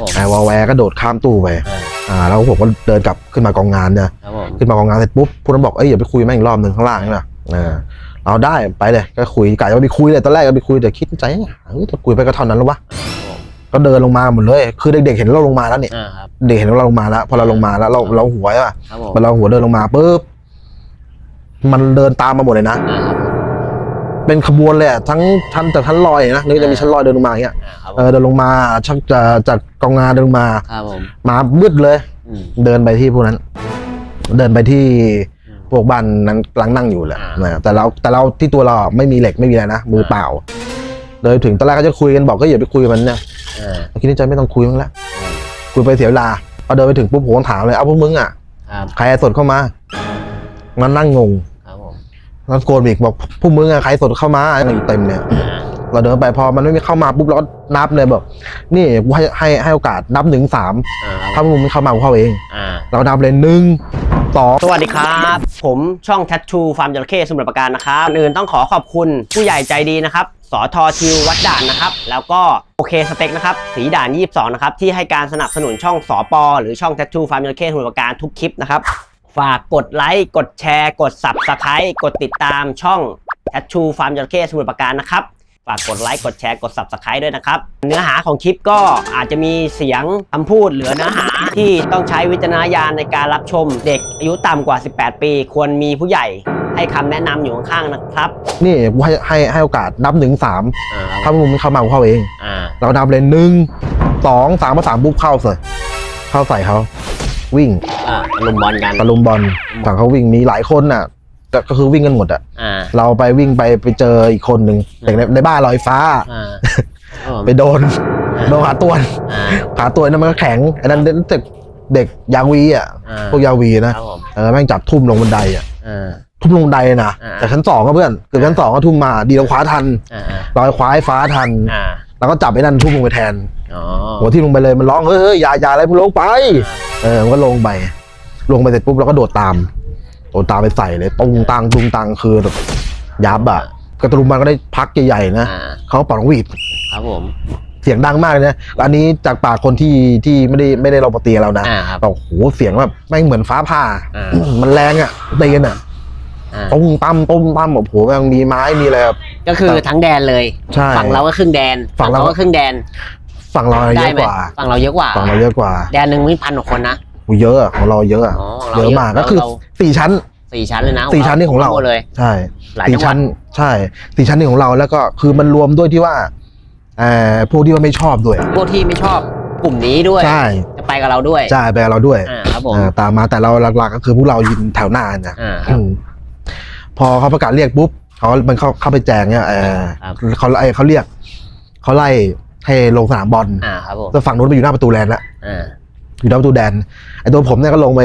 ผมไอ้วอลแวร์ก็โดดข้ามตู้ไปอ่าอ่าแล้วผมก็เดินกลับขึ้นมากองงานเนี่ยครับผมขึ้นมากองงานเสร็จปุ๊บผู้นั้นบอกเอ้ยอย่าไปคุยแม่งอีกรอบหนึ่งข้างล่างนี่นะอ่าเราได้ไปเลยก็คุยกะจะไปคุยเลยตอนแรกก็ไปคุยแต่คิดในใจเฮ้ยจะคุยไปก็เท่านั้นแล้ววะก็เดินลงมาหมดเลย คือเด็กๆเห็นเราลงมาแล้วเนี่ยอ่าครับ เด็กเห็นเราลงมาแล้วพอเราลงมาแล้วเราเราหัวอะครับผมพอเราหัวเดินลงมาปุ๊บมันเดินตามมาหมดเลยนะ อ่าครับ เป็นขบวนเลยอะทั้งชั้นจากชั้นลอยนะนึกจะมีชั้นลอยเดินลงมาอย่างเงี้ยอ่าครับผเอมอเดินลงมาชักจะจากกองงานเดินลงมา ครับผมมามืดเลย อืม เดินไปที่พวกนั้น เดินไปที่อืมพวกบ้านนั้นกำลังนั่งอยู่แหละอ่านะแต่เราแต่เราที่ตัวเราอะไม่มีเหล็กไม่มีอะไรนะมือเปล่าเดินถึงตอนแรกก็จะคุยกันบอกก็อย่าไปคุยกับมันเนี่ย อ่าคิดในใจไม่ต้องคุยมั้งละคุยไปเสียเวลาพอเดินไปถึงปุ๊บผมก็ถามเลย เอาพวกมึงอะ ครับใครสดเข้ามา มันนั่งงงครับผม แล้วโกนอีกบอกพวกมึงอะใครสดเข้ามาอะไรอยู่เต็มเนี่ยอ่าเราเดินไปพอมันไม่มีเข้ามาปุ๊บเราก็นับเลยแบบนี่กูให้ให้ให้โอกาสนับหนึ่งสามอ่าคถ้ารับมึงไม่เข้ามากูเข้าเอง อ่า เรานับเลยหนึ่งสอง สวัสดีครับ ผมช่อง Tattoo ฟาร์มจระเข้สมุทรปราการนะครับก่อนอื่นต้องขอขอบคุณผู้ใหญ่ใจดีนะครับสอทอทิววัดด่านนะครับ แล้วก็โอเคสเต็กนะครับ สีด่าน 22 นะครับ ที่ให้การสนับสนุนช่องสอปอหรือช่อง Tattoo ฟาร์มจระเข้สมุทรปราการทุกคลิปนะครับ ฝากกดไลค์กดแชร์ กด Subscribe กดติดตามช่อง Tattoo ฟาร์มจระเข้สมุทรปราการนะครับ ฝากกดไลค์กดแชร์กด Subscribe ด้วยนะครับ เนื้อหาของคลิปก็อาจจะมีเสียงคำพูดหรือเนื้อหาที่ต้องใช้วิจารณญาณในการรับชม เด็กอายุต่ำกว่า 18 ปี ควรมีผู้ใหญ่ให้คำแนะนำอยู่ข้างๆนะครับ นี่กูให้ให้ให้โอกาสนับหนึ่งสามอ่าถ้ามึงไม่เข้ามากูเข้าเอง อ่าเรานับเลยหนึ่งสองสามมาสามปุ๊บเข้าใส่เข้าใส่เขา วิ่งอ่าลุมบอลกันตะลุมบอลฝั่งเขาวิ่งมีหลายคนน่ะ แต่ก็คือวิ่งกันหมดอะอ่าเราไปวิ่งไปไปเจออีกคนหนึ่งเด็กในในบ้านลอยฟ้า อ่าครับผมไปโดนโดนขาตัวนอ่า ขาตัวนั้นมันก็แข็งอันนั้นเด็กเด็กยาวีอะอ่า พวกยาวีนะครับผมเออแม่งจับทุ่มลงบันไดอะอ่า ทุ่มลงบันไดนะอ่าจากชั้นสองก็เพื่อนเกือบชั้นสองก็ทุ่มมาดีเราคว้าทันอ่าอ่าลอยคว้าไอ้ฟ้าทัน อ่า แล้วก็จับไอ้นั่นทุ่มลงไปแทนอ๋อหัวที่ลงไปเลยมันร้องเฮ้ยเฮ้ยอย่าอย่าอะไรมึงลงไป เออมันก็ลงไป ลงไปเสร็จปุ๊บเราก็โดดตามโดดตามไปใส่เลยตุงตังตุงตังคือแบบยับอะกระตุมมันก็ได้พักใหญ่ๆนะอ่าเขาเป่าหวีดครับผมเสียงดังมากเลยนะอันนี้จากปากคนที่ที่ไม่ได้ไม่ได้เราปฏิเรานะอ่าครับบอกโหเสียงแบบแม่งเหมือนฟ้าผ่า อ่า มันแรงอะตีกันอะอ่า ตุ้มตั้มตุ้มตั้มแบบโหแม่งมีไม้มีอะไรแบบก็คือทั้งแดนเลยใช่ฝั่งเราก็ครึ่งแดนฝั่งเราก็ครึ่งแดน ฝั่งเราเยได้อะไหมกว่า ฝั่งเราเยอะกว่าฝั่งเราเยอะกว่า แดนหนึ่งมีพันกว่าคนนะโหเยอะอะของเราเยอะอะอ๋อของเยเราอะมากก็คือเราสี่ชั้นสี่ชั้นเลยนะสี่ชั้นนี่ของเราหมดเลยใช่หลายสี่จังหวัชั้ดนใช่สี่ชั้นนี่ของเราแล้วก็คือมันรวมด้วยที่ว่าเอ่อพวกที่ว่าไม่ชอบด้วยพวกที่ไม่ชอบกลุ่มนี้ด้วยใช่จะไปกับเราด้วยใช่ไปกับเราด้วยอ่าครับผมอ่าตามมาแต่เราหลักๆก็คือพวกเรายืนแถวหน้านะอ่าอืม พอเขาประกาศเรียกปุ๊บเขามันเข้าเข้าไปแจงเนี่ยเออครับ เขาไล่เขาเรียกเขาไล่ให้ลงสนามบอลอ่าครับผมแล้วฝั่งนู้นไปอยู่หน้าประตูแลนแล้วอ่าอยู่หน้าประตูแดนไอ้ตัวผมเนี่ยก็ลงไป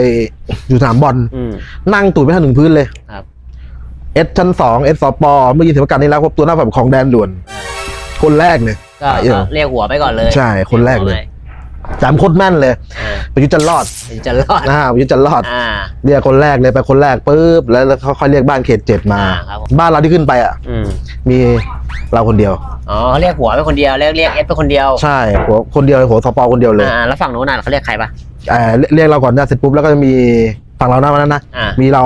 อยู่สนามบอลอืม นั่งตูดไม่ทันถึงพื้นเลยครับ เอสชั้นสองเอสสปเมื่อยินเสียงประกาศนี้แล้วพบตัวหน้าฝ่ายปกครองแดนด่วน คนแรกเลย ก็อ่าเออก็เรียกหัวไปก่อนเลยใช่คนแรกเลย จำโคตรแม่นเลยอ่าประยุทธ์จันทร์รอดถึงจะรอดอ่าประยุทธ์จันทร์รอด อ่า เรียกคนแรกเลยไปคนแรกปุ๊บแล้วแล้วเขาค่อยเรียกบ้านเขตเจ็ดมา อ่าครับผม บ้านเราที่ขึ้นไปอะอืมมีเราคนเดียว อ๋อเขาเรียกหัวไปคนเดียวเรียกเรียกเอสไปคนเดียวใช่หัวคนเดียวหัวสปคนเดียวเลยอ่าแล้วฝั่งโน้นน่ะเขาเรียกใครปะเอ่อเรียกเราก่อนนะเสร็จปุ๊บแล้วก็จะมีฝั่งเราหน้าวันนั้นนะอ่ามีเรา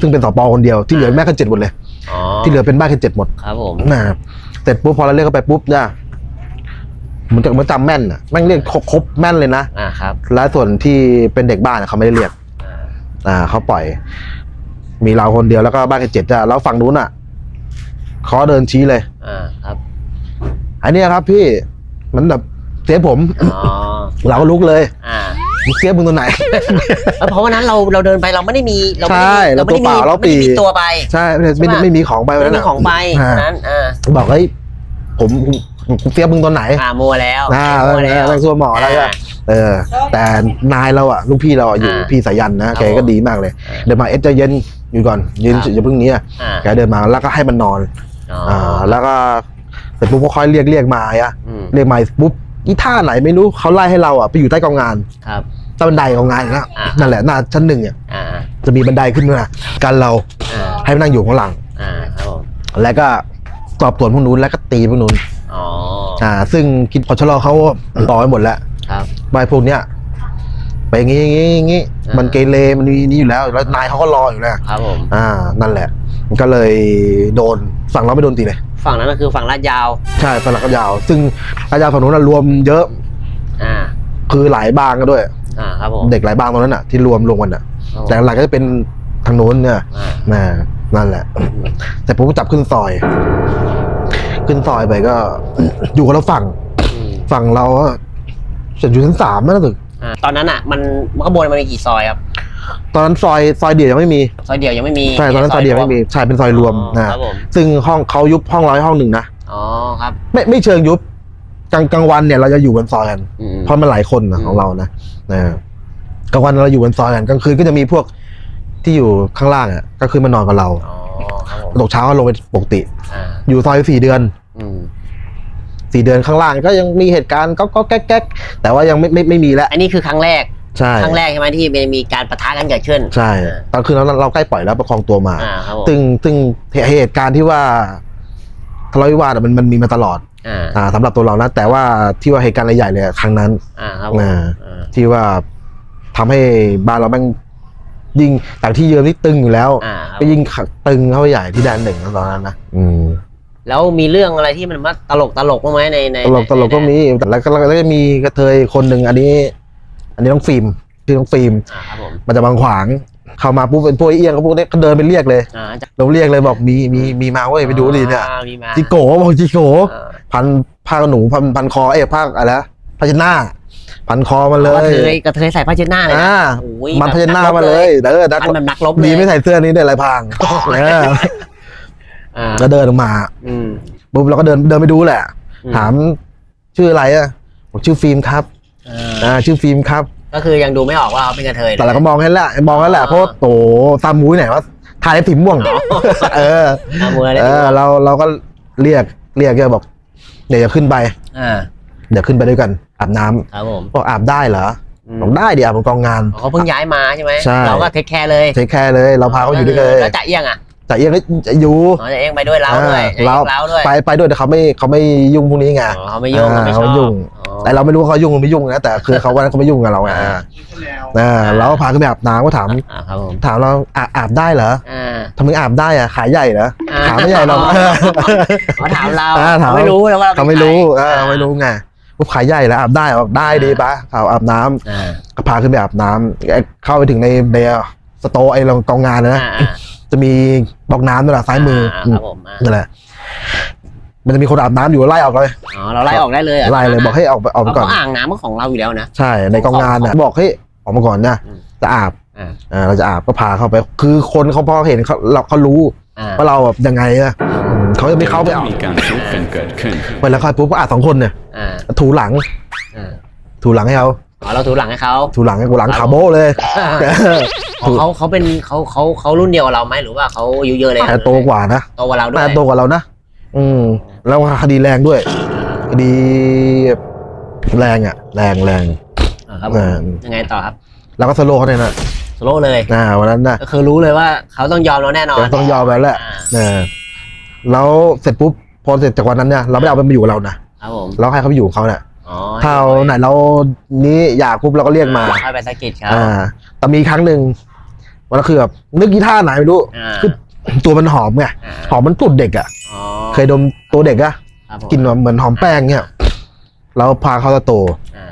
ซึ่งเป็นสปคนเดียวที่เหลือแม่กันเจ็ดหมดเลย อ๋อที่เหลือเป็นบ้านกันเจ็ดหมดครับผม นะเสร็จปุ๊บพอเราเรียกเขาไปปุ๊บเนี่ย เหมันจะมันจำแม่นอะแม่งเรียกครบครบแม่นเลยนะอ่าครับ แล้วส่วนที่เป็นเด็กบ้านอะเขาไม่ได้เรียก อ่าอ่าเขาปล่อย มีเราคนเดียวแล้วก็บ้านกันเจ็ดจ้ะแล้วฝั่งนู้นอะเขาเดินชี้เลย อ่าครับ อันเนี้ยครับพี่มันแบบเสียผม อ๋อ เราก็ลุกเลยอ่ามึงเสียมึงตัวไหนแล้วเพราะวันนั้นเราเราเดินไปเราไม่ได้มีเราไม่ได้ใช่มีเราไม่ได้มีเราตัวเปล่าเราไม่ได้มีปี ตัวไป ใช่ไม่ไม่ใช่ปะ ไม่มีของไปไม่วันได้นั้นมีอะ ของไปอ่านั้นอ่า บอกเฮ้ยผมผม ผมเสียมึงตอนไหนอ่ามัวแล้วอ่ามัวแล้วแม่งซัวหมอแล้วก็าเออ แต่นายเราอะลูกพี่เราอะอยู่อ่าพี่สายันนะครับแกก็ดีมากเลยอ่าเดินมาเอสใจะเย็นอยู่ก่อนยืนครับอย่าเพิ่งหนี้อะอ่าแกเดินมาแล้วก็ให้มันนอนอ๋ออ่าแล้วก็เสร็จปุ๊บก็ค่อยเรียกเรียกมาอะอืมเรียกมาปุ๊บอีท่าไหนไม่รู้เขาไล่ให้เราอะไปอยู่ใต้กองงานครับใต้บันไดกองงานนะอ่านั่นแหละหน้าชั้นหนึ่งอะอ่าจะมีบันไดขึ้นมากันเราอ่าให้มันนั่งอยู่ข้างหลังอ่าครับผมแล้วก็สอบสวนพวกนู้นแล้วก็ตีพวกนู้น อ๋อ อ่า ซึ่งคิดพอชะลอเขาต่อไปหมดแล้วครับ ใบพวกเนี้ยไปอย่างงี้อย่างงี้อย่างงี้ อ่ามั มันเกเรมันมีนี่อยู่แล้ว แล้วนายเขาก็รออยู่แล้วครับผม อ่า นั่นแหละ มันก็เลยโดนฝั่งเราไม่โดนตีเลย ฝั่งนั้นก็คือฝั่งลาดยาว ใช่ฝั่งเราก็ยาว ซึ่งระยาวฝั่งนู้นนะรวมเยอะอ่า คือหลายบางกันด้วย อ่า ครับผมเด็กหลายบางตรงนั้นอะที่รวมรวมกันอะ ครับผมแต่หลักก็จะเป็นทางโน้นเนี่ยอ่าน่ะนั่นแหละ แต่ผมก็จับขึ้นซอย ขึ้นซอยไปก็ อยู่คนละฝั่งอืมฝั่งเราก็จะอยู่ชั้นสามนั่นถึงอ่าตอนนั้นอะ มันข้างบนมันมีกี่ซอยครับ ตอนนั้นซอยซอยเดียวยังไม่มีซอยเดียวยังไม่มีใช่ตอนนั้นซอยเดียวไม่มีใช่เป็นซอยรวมอ๋อนะ ครับผมซึ่งห้องเขายุบห้องเราให้ห้องหนึ่งนะอ๋อครับไม่ไม่เชิงยุบกลางกลางวันเนี่ยเราจะอยู่บนซอยกัน อืม เพราะมันหลายคนนะอืม ของเรานะนะกลางวันเราอยู่บนซอยกันกลางคืนก็จะมีพวกที่อยู่ข้างล่างอะก็คือมานอนกับเรา อ๋อ ครับผมตกเช้าก็ลงไปปกติ อ่าอยู่ซอยสี่เดือนอืมสี่เดือนข้างล่างก็ยังมีเหตุการณ์ก็ก็แก๊กแก๊กแต่ว่ายังไม่ไม่ไม่มีแล้วอันนี้คือครั้งแรก ใช่ครั้งแรกใช่ไหมที่มีการปะทะกันเกิดขึ้นใช่ ตอนคืนเราเราใกล้ปล่อยแล้วประคองตัวมา อ่าครับผมซึ่งซึ่งเหตุการณ์ที่ว่าทะเลาะวิวาทอะมันมันมีมาตลอด อ่าอ่าสำหรับตัวเรานะ แต่ว่าที่ว่าเหตุการณ์ใหญ่ๆเลยอะครั้งนั้น อ่าครับผมอ่า อ่าที่ว่าทำให้บ้านเราแม่ง ยิ่งจากที่เยิมที่ตึงอยู่แล้ว อ่าครับก็ยิ่งขัดตึงเข้าไปใหญ่ที่แดนหนึ่งนะตอนนั้นนะอืมแล้วมีเรื่องอะไรที่มันว่าตลกตลกบ้างไหมในในตลกตลกก็มีแต่แล้วก็แล้วก็จะมีกระเทยคนหนึ่งอันนี้ อันนี้น้องฟิล์มชื่อน้องฟิล์มอ่าครับผมมันจะบางขวาง เข้ามาปุ๊บเป็นพวกเอี้ยงก็พวกนี้ก็เดินไปเรียกเลย อ่าจะเราเรียกเลยบอกมีมีมีมาเว้ยไปดูดิเนี่ยอ่ามีมาจิโกบอกจิโกอ่าพันผ้าขนหนูพันพันคอเอ้ยผ้าอะไรนะผ้าเช็ดหน้า พันคอมาเลกระยเทยกระเทยใส่ผ้าเช็ดหน้าเลยนะอ่าโอ้ยมันแบบผ้าเช็ดหน้ามาเลยเด้อนักพันแบบนักรบเลยดีไม่ใส่เสื้อนี้ได้ไรพรางเอออ่าก็เดินออกมาอืม ปุ๊บเราก็เดินเดินไปดูแหละ อืม ถามชื่ออะไรอะบอกชื่อฟิล์มครับอ่าอ่าชื่อฟิล์มครับ ก็คือยังดูไม่ออกว่าเขาเป็นกระเทย แต่เราก็มองแค่นั้นแหละมองแค่นั้นแหละอ่าเพราะว่าโตซามูยไหนว่าทายสีม่วงเอออ่ามือเลยเออเราเราก็เรียกเรียกแกบอกเดี๋ยวจะขึ้นไป อ่า เดี๋ยวขึ้นไปด้วยกันอาบน้ำครับผมบอกอาบได้เหรออืมบอกได้เดี๋ยวอาบกองงานอ๋อเขาเพิ่งย้ายมาใช่ไหมใช่ เราก็เทคแคร์เลยเทคแคร์เลยเราพาเขาอยู่ด้วยกันเลยแล้วจ่าเอี้ยงอะแต่เอียงก็จะอยู่ อ๋อจ่าเอี้ยงไปด้วยเราด้วยเรา เราด้วยไปไปด้วยแต่เขาไม่เขาไม่ยุ่งพวกนี้ไง อ๋อเขาไม่ยุ่งเขาไม่ชอบเขายุ่ง อ๋อ แต่เราไม่รู้ว่าเขายุ่งหรือไม่ยุ่งนะแต่คือเขาวันนั้นเขาไม่ยุ่งกับเราไงอ่าอ่า เราก็พาขึ้นไปอาบน้ำก็ถาม อ่าครับผมถามเราอาอาบได้เหรออ่า ทำไมอาบได้อะขาใหญ่เหรออ่า ขาไม่ใหญ่หรอก เขาถามเราอ่าถามเขไม่รู้แล้วว่าเขาไม่รู้เอออ่าไม่รู้ไง ปุ๊บขาใหญ่แล้วอาบได้บอกได้ดีปะเขาอาบน้ำอ่าก็พาขึ้นไปอาบน้ำไอ้เข้าไปถึงในในสโตร์ไอ้เรากองงานนะ อ่าอ่าจะมีบอกน้ำด้วยล่ะซ้ายมืออครับผมอ่านั่นแหละ มันจะมีคนอาบน้ำอยู่ไล่ออกเลยอ๋อเราไล่ออกได้เลยหรไล่เลยบอกให้ออกไปออกไปเอาก่อนเขาอ่างน้ำก็ของเราอยู่แล้วนะ ใช่ ในกองงานน่ะบอกให้ออกมาก่อนนะอืมจะอาบอ่า อ่าเราจะอาบก็พาเข้าไป คือคนเขาพอเห็นเขาเราเขารู้อ่า ว่าเราแบบยังไงอะอืมเขาจะไม่เข้าไปจะเอามีการซุกกันเกิดขึ้นไปแล้วค่อยปุ๊บก็อาบสองคนเนี่ยอ่าถูหลังอ่าถูหลังให้เขาอ๋อเราถูหลังให้เขาถูหลังให้กูหลังขาโบ้เลยอ๋อเขาเขาเป็นเขาเขาเขารุ่นเดียวกับเราไหมหรือว่าเขาอายุเยอะเลยแต่โตกว่านะโตกว่าเราด้วแต่ยโตกว่าเรานะอืมแล้วคดีแรงด้วยคดีแรงอะ แรงแรงอ่าครับผเอมอยังไงต่อครับ แล้วก็สโลว์เขาเนี่ยนะส โลว์เลยอ่าวันนั้นนะก็คือรู้เลยว่าเขาต้องยอมเราแน่นอนก็ต้องยอมแล้วแหละอ่านะแล้วเสร็จปุ๊บพอเสร็จจากวันนั้นเนี่ยเราไม่ได้เอาไปมาอยู่กับเรานะครับผมเราให้เขาไปอยู่กับเขาเนี่ยอ๋อถ้าเอาไหนเรานี้อยากปุ๊บเราก็เรียกมาให้ไปสะกิดเขาอ่า แต่มีครั้งหนึ่งวันนั้นคือแบบนึกกีท่าไหนไม่รู้อ่าคือตัวมันหอมไงอ่าหอมมันตุดเด็กอะอ๋อเคยดมตัวเด็กอะครับผมกลินเหมือนหอมแป้งเนี่ยเราพาเขาตะโตอ่าจับ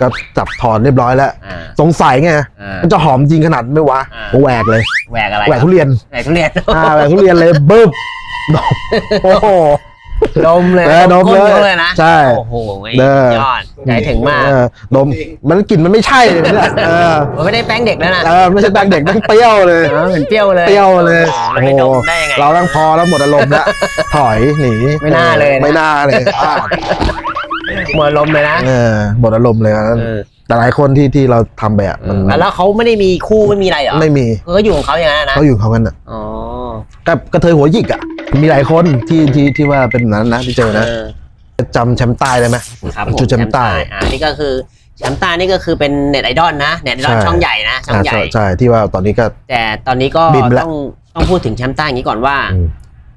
ก็จับถอนเรียบร้อยแล้ว อ่า สงสัยไง อ่ามันจะหอมจริงขนาดไม่วะอ่า ก็แหวกเลย แหวกอะไรแหวกทุเรียน แหวกทุเรียนอ่าแหวกทุเรียนเลยบึ้บดมโอ้โห ดมเลยเออดมเลยก้นขาเลยนะใช่โอ้โหเด้อยอดใจถึงมากเออดมมันกลิ่นมันไม่ใช่เลยเนี่ยเออมันไม่ได้แป้งเด็กแล้วนะเออไม่ใช่แป้งเด็กมันเปรี้ยวเลย เออเหมือนเปรี้ยวเลยเปรี้ยวเลยโอ้โหไม่ดมได้ยังไง เราตั้งพอแล้วหมดอารมณ์แล้ว ถอยหนีไม่น่าเลยนะ ไม่น่าเลยพลาด หมดลมเลยนะ เออหมดอารมณ์เลยนะเออ แต่หลายคนที่ที่เราทำไปอะมันแล้วเขาไม่ได้มีคู่ไม่มีอะไรเหรอไม่มีเขาก็อยู่ของเขาอย่างนั้นนะเขาอยู่ของเขากันอะอ๋อกับกระเทยหัวหยิกอะ มีหลายคนที่ที่ที่ว่าเป็นแบบนั้นนะที่เจอนะเออจำแชมป์ใต้ได้ไหม ครับผมจุดแชมป์ใต้อ่านี่ก็คือแชมป์ใต้นี่ก็คือเป็นเน็ตไอดอลนะเน็ตไอดอลใช่ ช่องใหญ่นะช่องอ่าใหญ่ ใช่ใช่ที่ว่าตอนนี้ก็ แต่ตอนนี้ก็บินไปแล้วต้องต้องพูดถึงแชมป์ใต้อย่างนี้ก่อนว่า อืม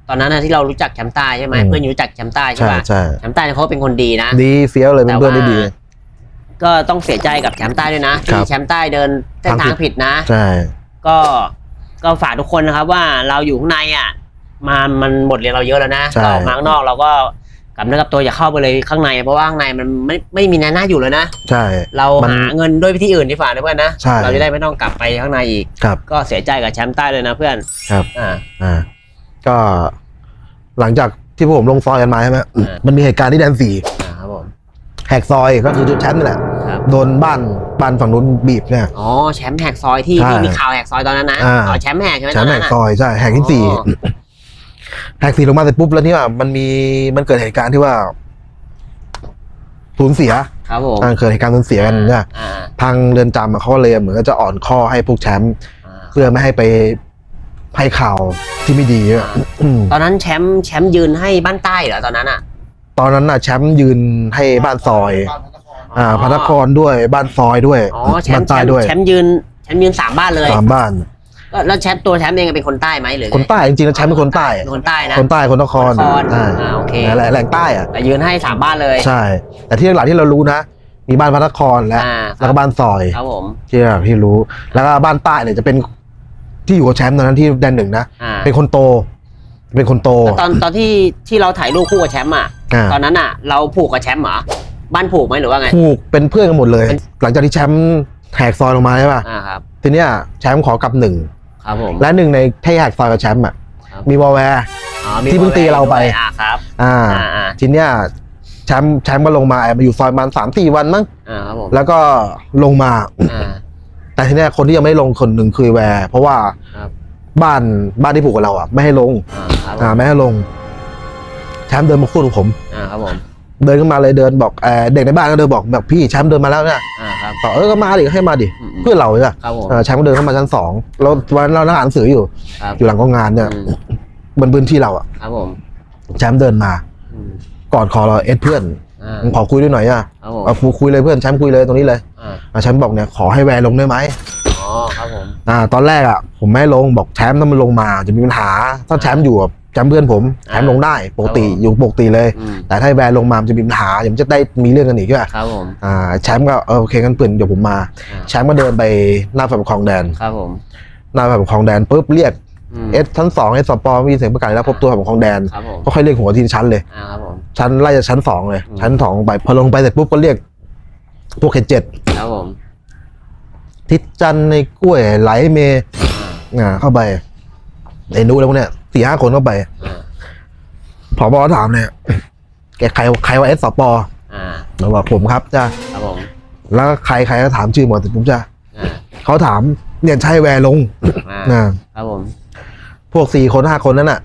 ตอนนั้นนะที่เรารู้จักแชมป์ใต้ใช่ไหมอืม เพื่อนอยู่รู้จักแชมป์ใต้ใช่ใช่ปะใช่แชมป์ใต้เนี่ยเขาเป็นคนดีนะ ดีเฟี้ยวเลยเป็นเพื่อนได้ดี ก็ต้องเสียใจกับแชมป์ใต้ด้วยนะ ครัที่บแชมป์ใต้เดินเส้นทาทางงผิผิดดนะ ใช่ ก็ก็ฝากทุกคนนะครับว่าเราอยู่ข้างในอะมามันบทเรียนเราเยอะแล้วนะใช่ เราออกมาข้างนอกเราก็กลับเนื้อกลับตัวอย่าเข้าไปเลยข้างใน เพราะว่าข้างในมันไม่ไม่มีแนหน้าอยู่เลยนะ ใช่ เรามันหาเงินด้วยวิธีอื่นดีกว่านะเพื่อนนะ ใช่ เราจะได้ไม่ต้องกลับไปข้างในอีก ครับ ก็เสียใจกับแชมป์ใต้เลยนะเพื่อนครับ อ่า อ่า ก็หลังจากที่พวกผมลงซอยกันมาใช่ไหมอ่ามั มันมีเหตุการณ์ที่แดนสี่อ่าครับผม แหกซอยก็คือจุดแชมป์นี่แหละ ครับ โดนบ้านบ้านฝั่งนู้นบีบเนี่ย อ๋อแชมป์แหกซอยที่ใช่ที่มีข่าวแหกซอยตอนนั้นนะอ่า อ๋อแชมป์แหกใช่ไหมแชมป์แหกตนนั้นซน่ะอยใช่แหกที่สี่อ๋อ แหกสี่ลงมาเสร็จปุ๊บแล้วนี่ว่ามันมีมันเกิดเหตุการณ์ที่ว่าสูญเสียครับผมอ่าเกิดเหตุการณ์สูญเสียกันเนี่ยอ่าทางเรือนจำอะเขาก็เลยเหมือนกับจะอ่อนข้อให้พวกแชมป์ อ่าเพื่อไม่ให้ไป ให้ข่าวที่ไม่ดีอะอืมตอนนั้นแชมป์แชมป์ยืนให้บ้านใต้เหรอตอนนั้นอะ ตอนนั้นน่ะแชมป์ยืนให้บ้านซอย อ่าพัทครด้วยบ้านซอยด้วยอ๋อแชบ้ามนป์แชใต้มป์ด้วยแชมป์ยืนแชมป์ยืนสามบ้านเลย สามบ้าน ก็แล้วแชมป์ตัวแชมป์เองเป็นคนใต้ไหมหรือไงคนใต้จริงๆแล้วแชมป์เป็นคนใต้ เป็นคนใต้นะ คนใต้คนนครนครใช่อ่าโอเค แหล่งแหล่งใต้อะแต่ยืนให้สามบ้านเลย ใช่ แต่ที่หลักๆที่เรารู้นะ มีบ้านพัทครและอ่า แล้วก็บ้านซอย ครับผมที่หลักที่รู้ แล้วก็บ้านใต้เนี่ยจะเป็น ที่อยู่กับแชมป์ตอนนั้นที่แดนหนึ่งนะอ่า เป็นคนโต เป็นคนโตแล้วตอนตอนที่ที่เราถ่ายรูปคู่กับแชมป์อะ อ่า ตอนนั้นอะ เราผูกกับแชมป์เหรอ บ้านผูกไหมหรือว่าไงผูกเป็นเพื่อนกันหมดเลยเป็นหลังจากที่แชมป์แหกซอยลงมาใช่ป่ะอ่าครับ ทีเนี้ยแชมป์ขอกลับหนึ่งครับผม และหนึ่งในที่แหกซอยกับแชมป์อะครับ มีวอลแวร์ อ๋อมีที่เพิ่งตีเราไปด้วยอ่าครับ อ่า อ่าอ่าทีเนี้ยแชมป์แชมป์ก็ลงมาแอบมาอยู่ซอยประมันสามสี่วันมั้ง อ่าครับผมแล้วก็ลงมา อ่า แต่ทีเนี้ยคนที่ยังไม่ได้ลงคนหนึ่งคือแวร์เพราะว่าครับบ้านบ้านที่ผูกกับเราอะไม่ให้ลง อ่าครับผอ่ามไม่ให้ลงแชมป์เดินมาพูดกับผม อ่าครับผมเดินขึ้นมาเลยเดินบอกเออเด็กในบ้านก็เดินบอกแบบพี่แชมป์เดินมาแล้วเนี่ยอ่าครับบอกเออก็มาดิให้มาดิอืมเพื่อนเราเนี่ยครับผมเออแชมป์ก็เดินเข้ามาชั้นสองเราวันนั้นเรานั่งอ่านหนังสืออยู่ ครับอยู่หลังกองงานเนี่ยอืมบนพื้นที่เราอะครับผมแชมป์เดินมา อืมกอดคอเราเอ็ดเพื่อนอ่า มึงขอคุยด้วยหน่อยอะครับผมเอาคุยเลยเพื่อนแชมป์คุยเลยตรงนี้เลยอ่าอะแชมป์บอกเนี่ยขอให้แวร์ลงได้ไหมอ๋อครับผมอ่า ตอนแรกอะผมไม่ให้ลงบอกแชมป์ถ้ามันลงมาจะมีปัญหา ถ้าแชมป์อยู่กับแชมป์เพื่อนผมแชมป์ลงได้ปกติอยู่ปกติเลย อืมแต่ถ้าแวร์ลงมามันจะมีปัญหาเดี๋ยวมันจะได้มีเรื่องกันอีกด้วยครับผมอ่าแชมป์ก็เออโอเคงั้นเพื่อนเดี๋ยวผมมา อ่าแชมป์ก็เดินไปหน้าฝ่ายปกครองแดน ครับผมหน้าฝ่ายปกครองแดนปุ๊บเรียกม เอสชั้นสองเอสสปอมีเสียงประกาศแล้วพบตัวฝ่ายปกครองแดน ครับผมก็ค่อยเรียกหัวทีมชั้นเลยอ่าครับผมชั้นไล่จากชั้นสองเลยอืมชั้นสองไปพอลงไปเสร็จปุ๊บก็เรียก พวกเขตเจ็ดครับผมทิศจันทร์ในกล้วยไหลเมอ่าอ่าเข้าไปไอ้นู้แล้วพวกเนี้ยสี่ห้าคนเข้าไปอ่าผอบอถามเนี่ยแกใครใครว่าเอสสปออ่าเราบอกผมครับจ้าครับผมแล้วใครใครก็ถามชื่อหมดแต่ผมจะอ่าเขาถามเนี่ยใช่แวร์ลงอ่านะครับผม พวกสี่คนห้าคนนั้นน่ะ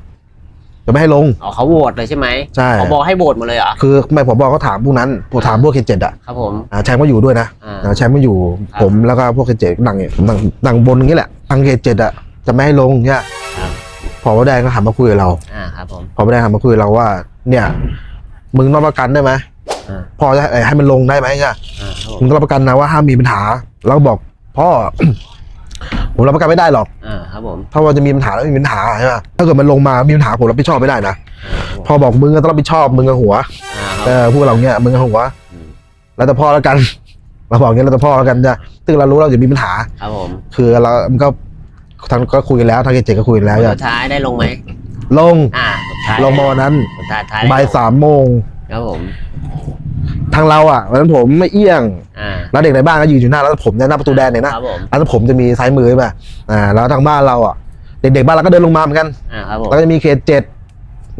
จะไม่ให้ลง อ๋อเขาโหวตเลยใช่ไหมใช่เขาบอกให้โหวตหมดเลยเหรอ คือไม่ผอบอเขาถามพวกนั้นผมถามพวกเขตเจ็ดอะครับผม อ่าแชมป์ก็อยู่ด้วยนะอ่า อ่าแชมป์ก็อยู่ครับผมแล้วก็พวกเขตเจ็ดนั่งเนี่ยนั่งนั่งบนอย่างนี้แหละทางเขตเจ็ดอะจะไม่ให้ลงเนี่ยครับผอบอแดงก็หันมาคุยกับเรา อ่าครับผมผอบอแดงหันมาคุยกับเราว่า เนี่ย มึงรับประกันได้ไหมอ่าพ่อจะให้ให้มันลงได้ไหมเนี่ยอ่าครับผมึมงต้องรับประกันนะว่าห้ามมีปัญหา แล้วก็บอกพ่อ ผมรับประกันไม่ได้หรอก อ่าครับผมถ้าว่าจะมีปัญหาแล้วมีปัญหาใช่ไหมถ้าเกิดมันลงมามีปัญหาผมรับผิดชอบไม่ได้นะอ่าครับผมพ่อบอกมึงก็ต้องรับผิดชอบมึงกับหัวอ่าคเอรับอพูดเราเนี้ยมึงกับหัวอืมแล้วแต่พ่อแล้วกัน เราบอกอย่างนี้แล้วแต่พ่อแล้วกันจ้ะซึ่งเรารู้เราจะมีปัญหา ครับผมคือเรามันก็ทางก็คุยกันแล้วทางเจก็คุยกันแล้วสุจ้ะดท้ายได้ลงไหมลงอ่าสุดท้ายลงมาวันนั้นสุดท้ายท้ายได้บ่ายลงสามโมงครับผมทางเราอะวันนั้นผมไม่เอี้ยงอ่าแล้วเด็กในบ้านก็ยืนอยู่หน้าแล้วผมเนี่ยหน้าประตูแดนเนี่ยนะครับผมแล้วผมจะมีซ้ายมือใช่ป่ะอ่าแล้วทางบ้านเราอะเด็กๆบ้านเราก็เดินลงมาเหมือนกันอ่าครับผมแล้วก็จะมีเขตเจ็ด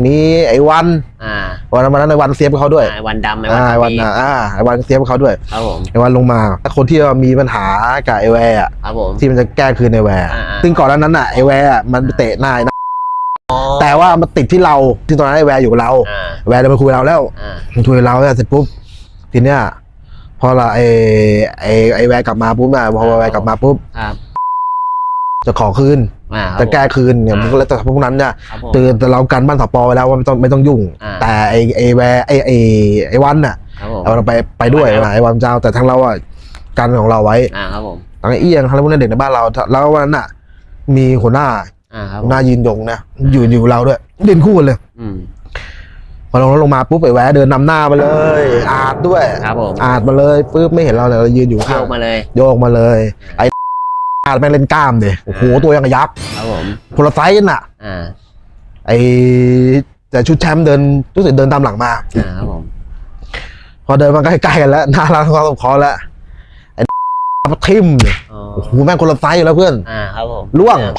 มีไอ้วันอ่าวันนั้นวันนั้นไอ้วันเสียบกับเขาด้วยไอ้วันดำไอ้อ่าวันไอ้วันดำอะอ่าไอ้วันเสียบกับเขาด้วยครับผมไอ้วันลงมาแล้วคนที่มีปัญหากับไอ้แวร์อะครับผม ที่มันจะแก้คืนไอ้แวร์อ่าอ่า ซึ่งก่อนหนานั้นน่ะไอ้แวร์อะมันไปเตะหน้าไอ้นะแต่ว่ามันติดที่เราที่ตอนนั้นไอ้แวร์อยู่กับเรา อ่าแวร์เดินมาคุยกับเราแล้ว อ่า มันคุยกับเราแล้วเสร็จปุ๊บ ทีเนี้ยพอละไอ้ไอ้ไอ้แวร์กลับมาปุ๊บอะพอแวร์กลับมาปุ๊บครับ จะขอคืน อ่าครับจะแก้คืนเนี่ยอ่ามัมันก็แล้วแต่พวกนั้นเนี่ยครับผมตื่นแต่เรากันบ้านสปอไว้แล้วว่าไม่ต้องไม่ต้องยุ่ง อ่า แต่ไอ้ไอ้แวร์ไอ้ไอ้ไอ้วันน่ะครับผม เอาเราไปไปด้วยไปแล้ว ไอ้วันเจ้าแต่ทั้งเราอะกันของเราไว้อ่าครับผมทั้งไอ้เอี้ยงทั้งพวกนั้นเด็กในบ้านเรา แล้ววันนั้นน่ะ มีหัวหน้าอ่าครับหน้ายืนยงนะอยู่อยู่กับเราด้วยเดินคู่กันเลย อืม พอลงรถลงมาปุ๊บไปแวะเดินนำหน้ามาเลย อาดด้วย ครับผมอาดมาเลยปุ๊บไม่เห็นเราเลยเรายืนอยู่โยข้างกมาเลย โยกมาเลย ไอ้อาดแม่งเล่นกล้ามเดยโอ้โหตัวยังกระยักษ์ครับผม คนละไซส์กันน่ะ อ่า ไอ้แต่ชุดแชมป์เดินรู้สึกเดินตามหลังมา อ่าครับผม พอเดินมาใกล้ๆกันแล้วหน้าร้านความสมคอแล้วไอ้ มาทิ่มเลยอ๋อโอ้โหแม่งคนละไซส์อยู่แล้วเพื่อน อ่าครับผมล่วงอ่า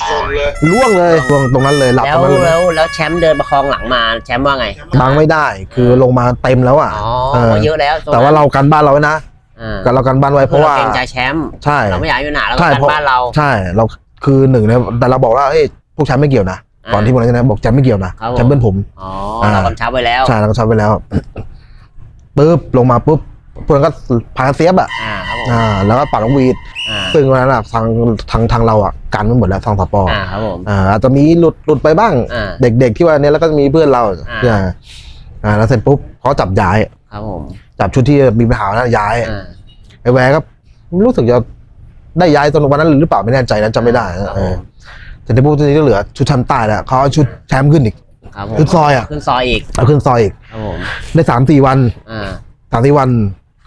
ล่วงเลยล่วงตรงนั้นเลยหลับแล้ตรวงนั้นเลยแล้วแล้วแชมป์เดินประคองหลังมาแชมป์ว่าไงบังไม่ได้ คือลงมาเต็มแล้วอะอ๋อเออเพราะเยอะแล้วแต่ว่าเรากันบ้านเราไว้นะอ่ากันเรากันบ้านไว้เพเพราะราะว่าว่า เกรงใจแชมป์ใช่ เราไม่อยากให้มีปัญหาเราใช่ก็กันเพราะ บ้านเรา ใช่ เราคือหนึ่งเนี่ยแต่เราบอกว่าเฮ้ยพวกแชมป์ไม่เกี่ยวนะอ่าก่อนที่วันนั้นนะบอกแชมป์ไม่เกี่ยวนะครับผมแชมป์เพื่อนผม อ๋ออา เรากำชับไว้แล้ว ใช่เราก็ชอบไปแล้วปุ๊บลงมาปุ๊บ เพื่อนก็พากันเสียบอะอ่าครับผมอ่าแล้วก็ปัดนกหวีด อ่าซึ่งวันนั้นอะทางทางทางเราอะกันไม่หมดแล้วทางสปอร์อ่าครับผมอ่าอาจจะมีหลุดหลุดไปบ้าง อ่า เด็กๆที่ว่าเนี้ยแล้วก็มีเพื่อนเราอ่า อ่าอ่าแล้วเสร็จปุ๊บเขาจับย้าย ครับผมจับชุดที่มีปัญหาแล้วย้ายอ่า ไอ้แวร์ก็รู้สึกจะได้ย้ายตอนวันนั้นหรือเปล่าไม่แน่ใจนะจำไม่ได้ครันะบเอผอมแต่ในพวกนี้ก็เหลือชุดแชมป์ใต้แล้วเขาเอาชุดแชมป์ขึ้นอีก ครับผมขึ้นซอยอะ ขึ้นซอยอีกเอาขึ้นซอยอีกครับผมได้สามสี่วันอ่าสามสี่วัน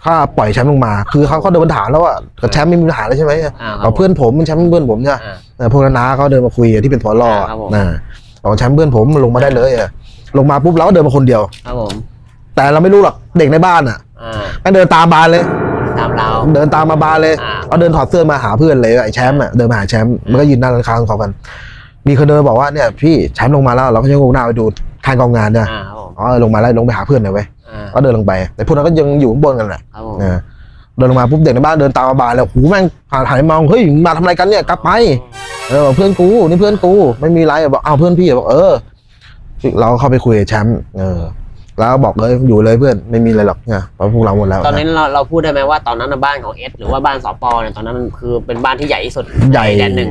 ข้าปล่อยแชมป์ลงมา คือเขาเขาเดินบนฐานแล้วว่ากับแชมป์ไม่มีปัญหาแล้วใช่ไหมอ่าครัเอาบเพื่อนผมเป็นแชมป์เพื่อนผมเนี่ยอ่าเออพวกนั้นน้าเขาเดินมาคุยที่เป็นพอรออ่าครับผม นะเอาแชมป์เพื่อนผมลงมาได้เลยอะลงมาปุ๊บเราก็เดินมาคนเดียว ครับผมแต่เราไม่รู้หรอกเด็กในบ้านอะอ่าแม่งเดินตามบานเลย ตามเรา เดินตามมาบานเลย อ่าเขาเดินถอดเสื้อมาหาเพื่อนเลยไอ้แชมป์อะเดินมาหาแชมป์มันก็ยืนหน้าร้านค้าของเขากัน มีคนเดินมาบอกว่าเนี่ยพี่แชมป์ลงมาแล้วเราก็ยังงงหน้าไปดูข้างกองงานเนี่ยอ่าครับผมอ๋อลงมาแล้วลงไปหาเพื่อนหน่อยเว้ยอ่า ก็เดินลงไป แต่พวกนั้นก็ยังอยู่ข้างบนกันแหละครับผมเออเดินลงมาปุ๊บเด็กในบ้านเดินตามมาบานเลยหูแม่งผ่านหันไปมองเฮ้ยมึงมาทำอะไรกันเนี่ยกลับไปเออบอกเพื่อนกูนี่เพื่อนกู ไม่มีไรบอกเอาเพื่อนพี่บอกเออ เราก็เข้าไปคุยกับแชมป์เออแล้วก็บอกเลยอยู่เลยเพื่อนไม่มีอะไรหรอกเนี่ยเพราะพวกเราหมดแล้ว ตอนนี้เราเราพูดได้ไหมว่าตอนนั้นนะบ้านของเอสหรือว่าบ้านสปอเนี่ยตอนนั้นมันคือเป็นบ้านที่ใหญ่ที่สุดใหญ่นแดนหนึ่ง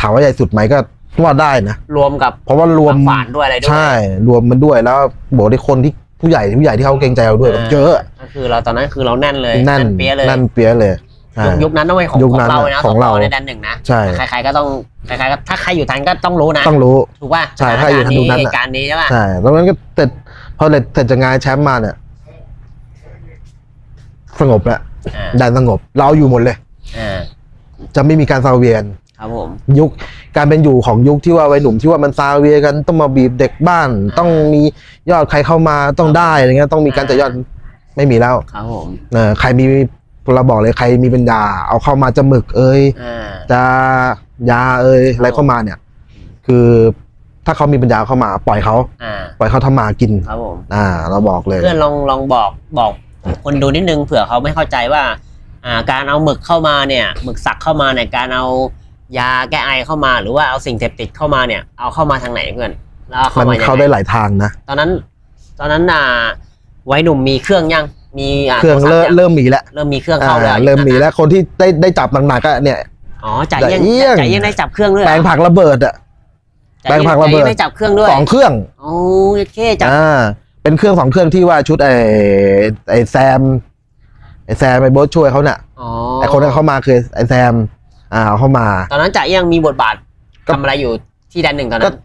ถามว่าใหญ่สุดไหมก็ว่าได้นะรวมกับ เพราะว่ารวมบางฝานด้วยอะไรด้วยใช่ รวมมันด้วยแล้วบอกได้คนที่ ผู้ใหญ่ผู้ใหญ่ที่เขาเกรงใจเราด้วยอ่าเยอะก็คือเราตอนนั้นคือเราแน่นเลยแน่นเปี้ยเลยแน่นเปี้ยเลยใช่ยุคยุคนั้นต้องเป็นของยุคขอนั้งนเราน่ะนะของเราสปในแดนหนึ่งนะใช่ใครๆก็ต้องใครๆก็ถ้าใครอยู่ทันก็ต้องรู้นะต้องรู้ถูกป่ะใช่ถ้าอยู่ทันยุคนั้นเหน่ะตุการณ์นี้ใช่ป่ะใช่แล้วมันก็เสร็จพอเสร็จจากงานแชมป์มาเนี่ยสงบแล้วอ่าดันสงบเราอยู่หมดเลยอ่าจะไม่มีการซาเวียน ครับผม ยุคการเป็นอยู่ของยุคที่ว่าวัยหนุ่มที่ว่ามันซาเวียกันต้องมาบีบเด็กบ้าน ต้องมียอดใครเข้ามาต้องได้อะไรเงี้ยต้องมีการจัดยอดไม่มีแล้วครับผมเออใครมีเราบอกเลยใครมีปัญญา เอาเข้ามาจะหมึกเอ้ยอ่าจะยาเอ้ยอะไรเข้ามาเนี่ย คือถ้าเขามีปัญญาเข้ามา ปล่อยเขาอ่าปล่อยเขาทำมากิน ครับผม อ่า เราบอกเลย เพื่อนลองลองบอกบอกคนดูนิดนึงเผื่อเขาไม่เข้าใจว่า อ่าการเอาหมึกเข้ามาเนี่ยหมึกสักเข้ามาเนี่ยการเอา ยาแก้ไอเข้ามาหรือว่าเอาสิ่งเสพติดเข้ามาเนี่ย เอาเข้ามาทางไหนเพื่อนแล้วเอาเข้ามันมายังเข้าไงได้หลายทางนะ ตอนนั้น ตอนนั้นอ่าไว้หนุ่มมีเครื่องยังมีอ่าเครื่องโทศัพเริ่มท์ยังเริ่มมีแล้วเริ่มมีเครื่องอ่าเข้าแล้วเริ่มมีแล้วคนที่ได้ได้จับหนักๆก็เนี่ยอ๋อจ่ายยังจ่ายเอี้ยงจ่ายยังได้จับเครื่องด้วยแปลงผักระเบิดอะจ่ายยังแปลงผักระเบิดจ่ายยังได้จับเครื่องด้วยสองเครื่องโอ้ยเคจับอ่าเป็นเครื่องสองเครื่องที่ว่าชุดไอ้ไอ้แซมไอ้แซมไอ้โบ๊ทช่วยเขาเนี่ยอ๋อไอ้คนที่เข้ามาคือไอ้แซม อ่าเอาเข้ามา ตอนนั้นจ่ายยังมีบทบาทก็ ทำอะไรอยู่ที่แดนหนึ่งตอนก็นั้น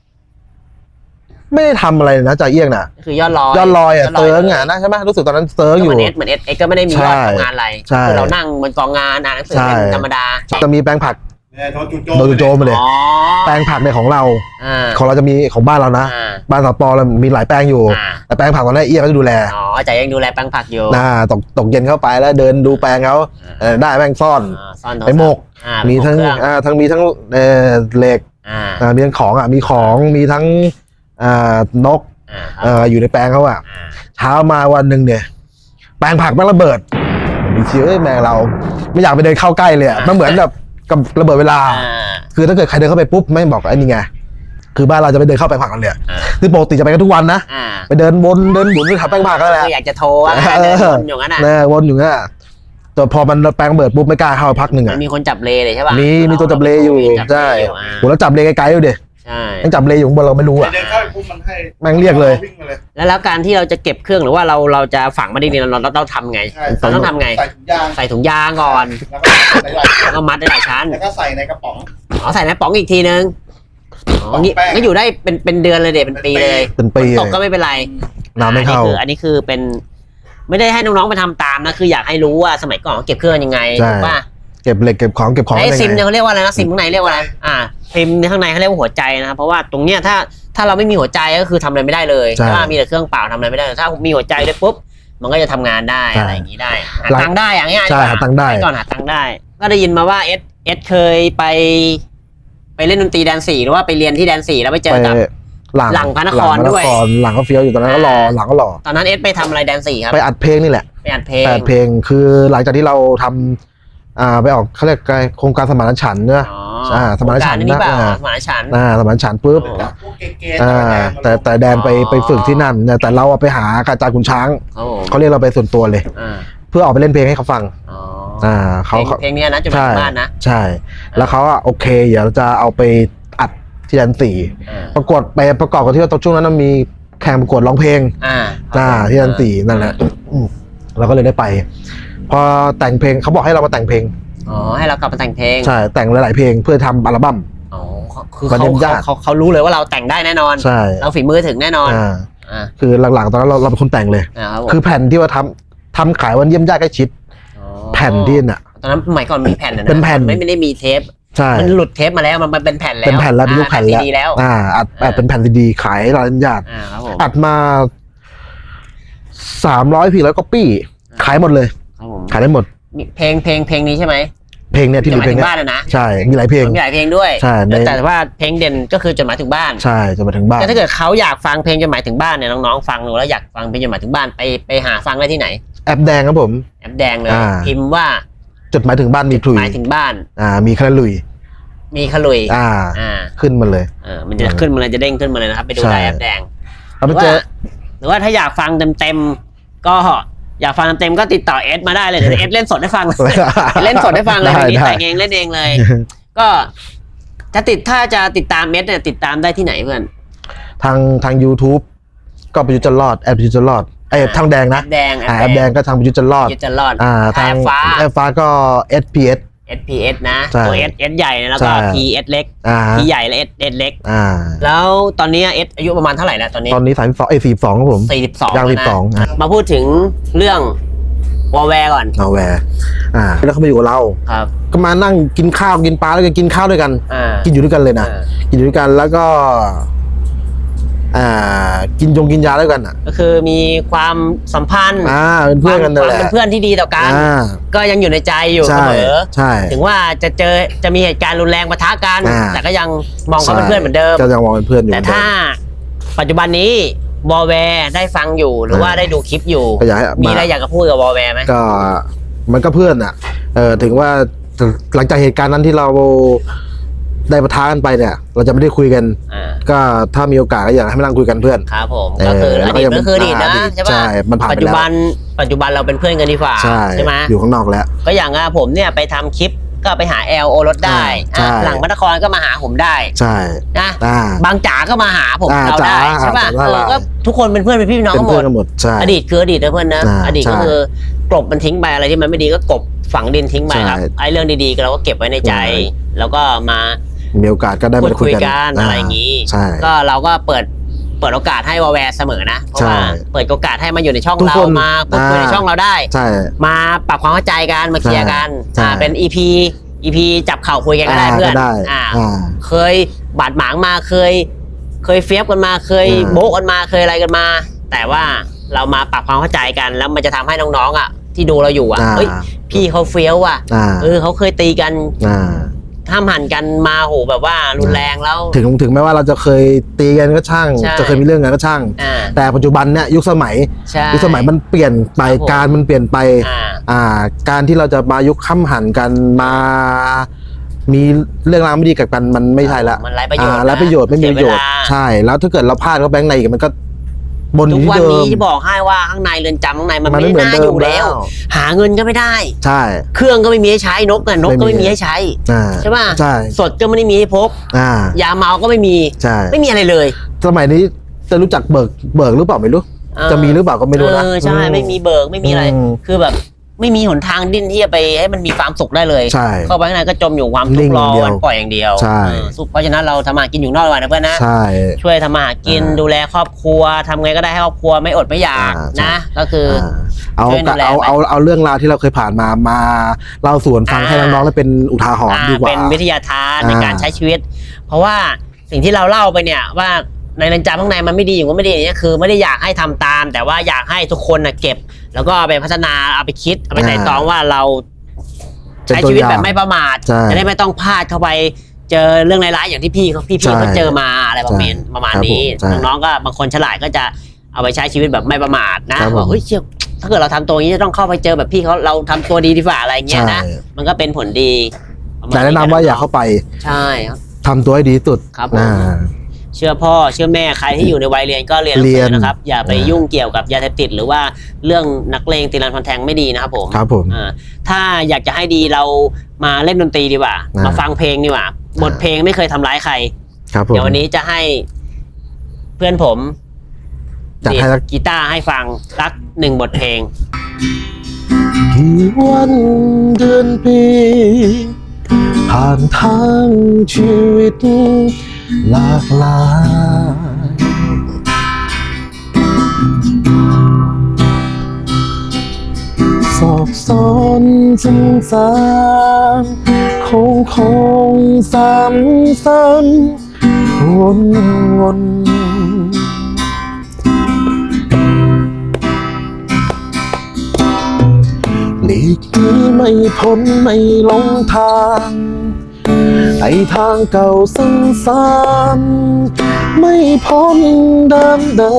ไม่ได้ทำอะไรเลยนะจ่าเอี้ยงน่ะคือยอดลอยยอดลอยอะดเติงลอะลยนะใช่ไหมรู้สึกตอนนั้นเติงก็อเหยู่มือนเอสเหมือนเอสเอสก็ไม่ได้มีใช่ว่าทำงานอะไรใช่คือเรานั่งบนกองงานอ่านหนังสือใช่ เป็นธรรมดา จะมีแปลงผักเนี่ย โดนจู่โจโดนโจมมาเลย อ๋อแปลงผักในของเรา อ่าของเราจะมีของบ้านเรานะ อ่าบ้านสปอเรามีหลายแปลงอยู่ อ่าแต่แปลงผักตอนนี้เอี้ยงเขาจะดูแลอ๋อจ่ายยังดูแลแปลงผักอยู่นะตกตกเย็นเข้าไปแล้วเดินดูแปลงเขาเออได้แม่งซ่อน อ่าซ่อนโทรไปหมก อ่ามีมีทั้งอ่าทั้งมีทั้งเอ่อเหล็กอ่าอ่ามีทั้งของอะมีของมีทั้งอ่านกอ่าครับเอ่ออยู่ในแปลงเขาอะ อ่าเช้ามาวันหนึ่งเนี่ย แปลงผักแม่งระเบิดมีเชื้อแม่งเรา ไม่อยากไปเดินเข้าใกล้เลยอะมันเหมือนแบบ กับระเบิดเวลา อ่า คือถ้าเกิดใครเดินเข้าไปปุ๊บไม่งบอกไอ้นี่ไงคือบ้านเราจะไปเดินเข้าแปลงผักกันเลยอ่า คือปกติจะไปกันทุกวันนะอ่าไปเดินวนเดินหมุนไปหาแปลงผักกันแหละคืออยากจะโทรว่าเออ เดินวนอยู่งั้นอะเนะวนอยู่งั้นอะแต่พอมันแปลงระเบิดปุ๊บไม่กล้าเข้าพักหนึ่งมัอะนมีคนจับเลเลยใช่ป่ะมีมีตัวจับเลอยู่มีจับเลใช่อยู่อ่า โหแล้วจับเลไกลๆอยู่ดิ ใช่ ยังจับเลอยู่ข้างบนเราไม่รู้ไปอะ เดินเข้าไปปุ๊บมันให้แม่งเรียกเลย วิ่งมาเลย แล้วแล้วการที่เราจะเก็บเครื่องหรือว่าเราเราจะฝังมันดีๆเราเราเราทำไงใช่ เราต้องทำไง ใส่ถุงยางใส่ถุงยางก่อนแล้วก็ใส่หลายแล้วก็มัดได้หลายชั้นแล้วก็ใส่ในกระป๋อง อ๋อใส่ในป๋องอีกทีนึงอย่างนี้ก็อยู่ได้เป็นเป็นเดือนเลยเด็เป็นปีเลยเป็นปีตกเลยก็ไม่เป็นไรน้ำไม่เข้า อัคืออันนี้คือเป็น ไม่ได้ให้น้องๆไปทำตามนะคืออยากให้รู้ว่าสมัยก่อนเขาเก็บเครื่องยังไงใช่ ถูกป่ะ เก็บเหล็กเก็บของเก็บของไอ้ได้ซิมเนี่ยไงเขาเรียกว่าอะไรนะซิมข้างในเรียกว่าอะไรอ่าซิมข้างในเขาเรียกว่าหัวใจนะครับเพราะว่าตรงเนี้ยถ้าถ้าเราไม่มีหัวใจก็คือทำอะไรไม่ได้เลยใช่ถ้ามีแต่เครื่องเปล่าทำอะไรไม่ได้ถ้ามีหัวใจด้วยปุ๊บมันก็จะทำงานได้ใช่อะไรอย่างนี้ได้หาหลังตังค์ได้อย่างเงี้ยใช่หาตังค์ได้สมัยก่อนหาตังค์ได้ ก็ได้ยินมาว่าเอสเอสเคยไป ไปเล่นดนตรีแดนสี่หรือว่าไปเรียนที่แดนสี่แล้วไปเจอไปกับ หลังหลังพระนครหลังพะด้วย หลังก็เฟี้ยวอยู่ตอนนั้นก็รอหลังก็รอตอนนั้นเอสไปทำอะไรแดนสี่ครับไปอัดเพลงนี่แหละไปอัดเพลงแต่เพลงคือหลังจากที่เราทำ อ่าไปออกเขาเรียกไงโครงการสมานฉันท์เนอะ อ๋ออ่าสมานฉันท์โครงการนี่เปล่านะสมานฉันท์ อ่าสมานฉันท์ปุ๊บพวกเก๋ๆอ่าแต่แต่แต่แดนไปอ๋อ ไปฝึกที่นั่นเนี่ยแต่เราอะไปหากาจารย์ขุนช้างครับผมเขาเรียกเราไปส่วนตัวเลย อ่าเพื่อออกไปเล่นเพลงให้เขาฟัง อ๋ออ่าเพลเขางเขาเพลงเนี้ยนะจดหมายใช่ถึงบ้านนะใช่ แล้วเขาอะโอเค เดี๋ยวจะเอาไปอัดที่แดนสี่อ่าประกวดไปประกอบกับที่ว่าตอนช่วงนั้นมันมีแข่งประกวดร้องเพลงอ่าอ่าที่แดนสี่นั่นแหละอืมเราก็เลยได้ไป พอแต่งเพลงเขาบอกให้เรามาแต่งเพลง อ๋อ ให้เรากลับมาแต่งเพลง ใช่ แต่งหลาย ๆ เพลงเพื่อทำอัลบั้ม อ๋อ คือมันเขายังยาก เขาเขารู้เลยว่าเราแต่งได้แน่นอน ใช่เราฝีมือถึงแน่นอน อ่าอ่าคือหลัง ๆ ตอนนั้นเราเราเป็นคนแต่งเลยอ่าครับผมคือแผ่นที่ว่าทำทำขายวันเยี่ยมญาติใกล้ชิด อ๋อแผ่นที่น่ะ ตอนนั้นสมัยก่อนมีแผ่นนะเป็นแผ่น ไม่ไม่ได้มีเทป ใช่ มันหลุดเทปมาแล้ว มันมันเป็นแผ่นแล้วเป็นแผ่นแล้วเป็นรูปแผ่นแล้ว ดีแล้ว อ่าอัดอัดเป็นแผ่นซีดีขายร้านญาติ อ่าครับผม อัดมาสามร้อยพี่ร้อยก๊อปปี้ ขายหมดเลยครับผม ขายได้หมดมีเพลงเพลงเพลงนี้ใช่ไหมเพลงเนี่ยที่จมีดหมายเพลงถึงเนี้ยบ้านนะนะใช่มีหลายเพลงมีหลายเพลงด้วย ใช่ในแต่ว่าเพลงเด่นก็คือจดหมายถึงบ้านใช่จะมาถึงบ้าน แต่ถ้าเกิดเขาอยากฟังเพลงจดหมายถึงบ้านเนี่ยน้องๆฟังดูแล้วอยากฟังเพลงจดหมายถึงบ้านไปไปหาฟังได้ที่ไหน แอปแดงครับผม แอปแดงเลยอ่า พิมพ์ว่าจดหมายถึงบ้านมีพลุยหมายถึงบ้าน อ่า มีคาราลุย มีขลุยอ่า อ่าขึ้นมาเลย เออมันจะขึ้นมาเลยจะเด้งขึ้นมาเลยนะครับ ไปดูใช่ ได้แอปแดง เราหไปรือเจว่าอหรือว่าถ้าอยากฟังเต็มๆก็ อยากฟังเต็มๆก็ติดต่อเอสมาได้เลยเดี๋ยวเอสเล่นสดให้ฟังเล่นสดให้ฟังเลยได้วันนี้ได้ แต่งเองเล่นเองเลย ก็จะติดถ้าจะติดตามเมสเนี่ยติดตามได้ที่ไหนเพื่อนทางทาง YouTube ก็ประยุทธ์จันทร์รอดแอปประยุทธ์จันทร์รอดไอ้ยทางแดงแอนะปแดงอ่าแอปแดงก็ทางประยุทธ์จันทร์รอดยึดจะรอดอ่าทางแอปฟ้า แอปฟ้าก็ SPS SPS นะ ใช่ตัว S S ใหญ่นะแล้วก็ ใช่ P S เล็ก อ่า P ใหญ่และ S S เล็ก อ่า แล้วตอนนี้ S อายุประมาณเท่าไหร่แล้วตอนนี้ ตอนนี้สามสองไอ้สี่สองครับผม42ย่างแล้วสิบนะสองอะมาพูดถึงเรื่องวอลแวร์ก่อนเอาแวร์อ่า แล้วเขามาอยู่กับเรา ครับ ก็มานั่งกินข้าวกินปลาแล้วก็กินข้าวด้วยกัน อ่ากินอยู่ด้วยกันเลยนะอ่ากินอยู่ด้วยกันแล้วก็ อ่ากินยงกินยาด้วยกันอะ ก็คือมีความสัมพันธ์อ่าเป็นเพื่อนกันนั่นแหละความเป็นเพื่อนที่ดีต่อกัน อ่า ก็ยังอยู่ในใจอยู่เสใช่มอใช่ ถึงว่าจะเจอจะมีเหตุการณ์รุนแรงปะทะกัน อ่า แต่ก็ยังมองเขาเป็นเพื่อนเหมือนเดิม ก็ยังมองเป็นเพื่อนอยู่แต่เหมือนเดิม ถ้าปัจจุบันนี้วอลแวร์ได้ฟังอยู่หรือว่าอ่าได้ดูคลิปอยู่ ก็อยากให้มีมาอะไรอยากจะพูดกับวอลแวร์ไหม ก็มันก็เพื่อนอะเออถึงว่าหลังจากเหตุการณ์นั้นที่เรา ได้ปะทะกันไปเนี่ย เราจะไม่ได้คุยกัน อ่าก็ถ้ามีโอกาสก็อยากให้มานั่งคุยกันเพื่อน ครับผมเออก็คืออแล้วก็ดีตยังก็คืออดีตนะอดีตใช่ป่ะใช่มันผ่านไปปัจจุบันปัจจุบันเราเป็นเพื่อนกันดีกว่าใช่ไหมอยู่ข้างนอกแล้ว ก็อย่างอะผมเนี่ยไปทำคลิปก็ไปหา L O รถได้อ่าอะใช่ หลังพระนครก็มาหาผมได้ใช่นะ อ่า บางจ๋าก็มาหาผมอ่าเราได้จ๋าใช่ป่ะจ๋าเออได้ก็ทุกคนเป็นเพื่อนเป็นพี่น้องเป็นกันหมเพื่อดนกันหมดใช่ อดีตคืออดีตนะเพื่อนนะอ่าอดีตก็ใช่คือกลบมันทิ้งไปอะไรที่มันไม่ดีก็กลบฝังดินทิ้งไปครับใช่ไอ้เรื่องดีๆเราก็เก็บไว้ในใจ ใช่ แล้วก็มา มีโอกาสก็ได้พูมาดคุคุยยกันกันอะไรอย่างนี้ ใช่ ก็เราก็เปิดเปิดโอกาสให้วอลแวร์เสมอนะเพราะว่าใช่เปิดโอกาสให้มาอยู่ในช่องทุกเราคนมาพูดคุยในอ่าช่องเราได้ ใช่ มาปรับความเข้าใจกันมาเคลียร์กันใช่ อ่าเป็น EP EP จับเข่าคุยกันก็ได้อ่าเพื่อนก็ได้อ่า อ่า เคยบาดหมางมาเคย เคยเฟียบกันมาเคยอ่า โบะกันมาเคยอะไรกันมา แต่ว่าเรามาปรับความเข้าใจกันแล้วมันจะทำให้น้องๆอะ ที่ดูเราอยู่อะอ่าเฮ้ยพี่เขาเฟี้ยวอะอ่าเออเขาเคยตีกัน อ่า ห้ามหันกันมาโหแบบว่ารุนแรงแล้ว ถึงถึงแม้ว่าเราจะเคยตีกันก็ช่าง ใช่จะเคยมีเรื่องกันก็ช่าง อ่าแต่ปัจจุบันเนี่ยยุคสมัย ใช่ยุคสมัยมันเปลี่ยนไปครับผม การมันเปลี่ยนไป อ่า อ่า การที่เราจะมายุคข้ามหันกันมา มีเรื่องราวไม่ดีกับกันมันไม่ใช่ละมันไร้ประโยชน์อ่าไร้ประโยชน์ไม่มีประโยชน์เสีเวลา ใช่ แล้วถ้าเกิดเราพลาดเขาแบงค์ในอีกมันก็ บนอทุยู่กที่วันเดินี้มที่บอกให้ว่าข้างในเรือนจำข้างในมันมันไม่ไม่เหมือนน่าเดิอมยู่แล้ว แล้ว หาเงินก็ไม่ได้ ใช่ เครื่องก็ไม่มีให้ใช้นกกันนกก็ไม่ไม่มี มีให้ใช้อ่าใช่ป่ะใช่สดก็ไม่ได้มีให้พกอ่ายาเมาก็ไม่มี ใช่ไม่มีอะไรเลย สมัยนี้จะรู้จักเบิกเบิกหรือเปล่าไม่รู้ เออ จะมีหรือเปล่าก็ไม่รู้นะเออใช่อืไม่มีเบิกไม่มีอะไร อืม คือแบบ ไม่มีหนทางดิ้นที่จะไปให้มันมีความสุขได้เลย ใช่เข้าไปข้างในก็จมอยู่ความทุนิ่กข์งรออย่างเดียววันปล่อยอย่างเดียวใช่เออสู้เพราะฉะนั้นเราทำมาหากินอยู่นอกดีกว่านะเพื่อนนะใช่ ช่วยทำมาหากินอ่า ดูแลครอบครัวทำไงก็ได้ให้ครอบครัวไม่อดไม่อยากอ่าใช่นะ ก็คืออาเอาช่วยดูแลเอาไว้เอาเอาเรื่องราวที่เราเคยผ่านมามาเล่าสู่กันฟังอ่า ให้น้องๆได้เป็นอุทาหรณ์อ่าดีกว่า เป็นวิทยาทานในอ่าการใช้ชีวิต เพราะว่าสิ่งที่เราเล่าไปเนี่ยว่า ในเรือนจำข้างในมันไม่ดีอยู่ก็ไม่ดีอย่างเงี้ยคือ ไม่ได้อยากให้ทำตาม แต่ว่าอยากให้ทุกคนนะเก็บ แล้วก็เอาไปพัฒนาเอาไปคิดเอาไปไต่ตองว่าเรา เป็นใช้ตัวชีวิตอย่างแบบไม่ประมาทใช่จะได้ไม่ต้องพลาดเข้าไปเจอเรื่องร้ายๆอย่างที่พี่เขาพี่ใช่พี่เขาเจอมาอะไรประมาณประมาณนี้ครับผมใช่น้องๆก็บางคนฉลาดก็จะเอาไปใช้ชีวิตแบบไม่ประมาทนะครับผม ว่าเฮ้ยเชี่ยถ้าเกิดเราทำตัวอย่างนี้จะต้องเข้าไปเจอแบบพี่เขาเราทำตัวดีดีกว่าอะไรเงี้ยนะใช่มันก็เป็นผลดีประมณแต่แนะนำว่าอย่าเข้าไปใช่ครับ ทำตัวให้ดีที่สุดครับผม อ่า เชื่อพ่อเชื่อแม่ใครที่อยู่ในวัยเรียนก็เรียนหนังเรีสืยอนนะครับ อย่าไปอ่ายุ่ยุ่งเกี่ยวกับยาเสพติด หรือว่าเรื่องนักเลงตีรันพันแทงไม่ดีนะครับผมครับผมอ่าถ้าอยากจะให้ดีเรามาเล่นดนตรีดีกว่าอ่ามมาฟังเพลงดีกว่า บทเพลงไม่เคยทำร้ายใคร ครับผมเดี๋ยววันนี้จะให้เพื่อนผมจัดให้ดีสักดกีตาร์ให้ฟังสักหนึ่งบทเพลงกี่วันเดือนปีผ่านทางชีวิต หลากหลายสอบสอนซ้ำซ้ำคงคงซ้ำซ้ำวนวนหลีกหนีไม่พ้นไม่หลงทาง ไอทางเก่าซ้ำๆไม่พ้นเดิมเดิ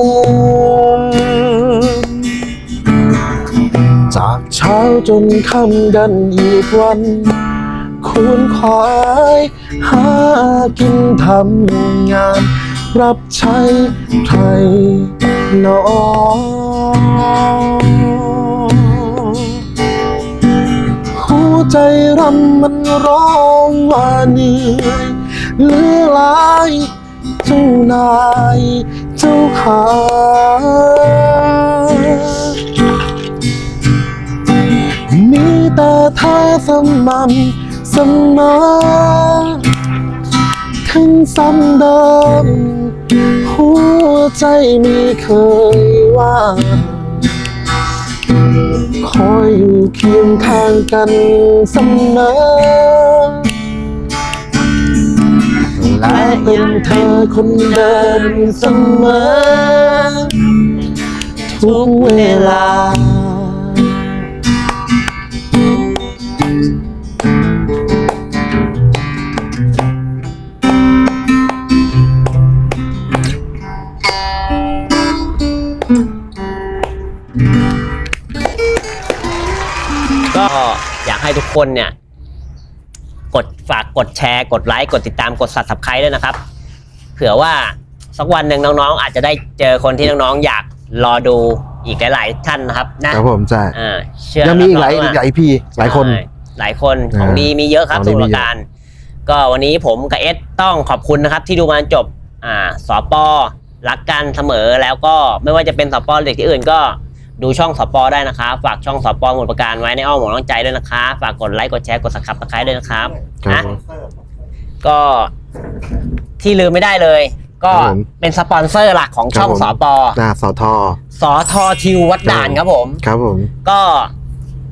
มจากเช้าจนค่ำกันอีกวัน คูณควายหากินทำงาน รับใช้ใครหนอหั ใจรำมันร้องว่าเหนื่อยเหลือหลายเจ้านายเจ้าขามีแต่เธอเสม่ำเสมอถึงซ้ำเดิม หัวใจไม่เคยว่าง คอยอยู่เคียงข้างกันเสมอและเป็นเธอคนเดิมเสมอทุกเวลา คนเนี่ยกดฝากกดแชร์ กดไลค์กดติดตามกด subscribe ด้วยนะครับ เผื่อว่าสักวันหนึ่งน้องๆ อาจจะได้เจอคนที่น้องๆ อยากรอดูอีกหลายๆท่านนะครับนะครับผมใช่อ่าเชื่อยังมีอีกหลายรับรองว่าหลายพี่หลายคนใช่หลายคนของอ่าดีมีเยอะครับของดีสมุทรมีปเยอะราการ ก็วันนี้ผมกับเอสต้องขอบคุณนะครับ ที่ดูมาจนจบอ่าสปอรักกันเสมอแล้วก็ไม่ว่าจะเป็นสปอเด็กที่อื่นก็ ดูช่องสปอได้นะครับฝากช่องสปอหมดประการไว้ในอ้อมหมดน้องใจด้วยนะคะ ฝากกดไลค์กดแชร์กดสับสไครต์ด้วยนะครับครับ นะก็ที่ลืมไม่ได้เลย ก็ครับผมเป็นสปอนเซอร์หลักของช่องครับผมสปอหน้าสอทอสอทอทิววัดด่านครับผม ครับผม ก็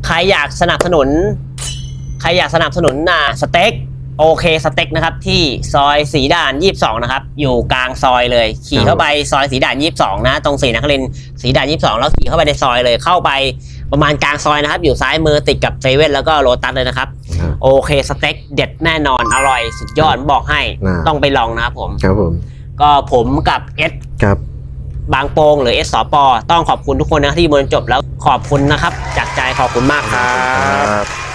ใครอยากสนับสนุน ใครอยากสนับสนุนอ่าสเต็ก โอเคสเต็กนะครับที่ซอยสีด่าน 22 นะครับ อยู่กลางซอยเลย ขี่เข้าไปซอยสีด่าน 22 นะ ตรงสีนครินทร์สีด่าน 22 แล้วขี่เข้าไปในซอยเลยเข้าไปประมาณกลางซอยนะครับ อยู่ซ้ายมือติดกับเซเว่นแล้วก็โรตัสเลยนะครับ โอเคสเต็กเด็ดแน่นอนอร่อยสุดยอดบอกให้อ่าต้องไปลองนะครับผมครับผม ก็ผมกับเอสครับบางโปงหรือเอสสปต้องขอบคุณทุกคนนะที่มนจบแล้วขอบคุณนะครับ จากใจขอบคุณมากครับครับ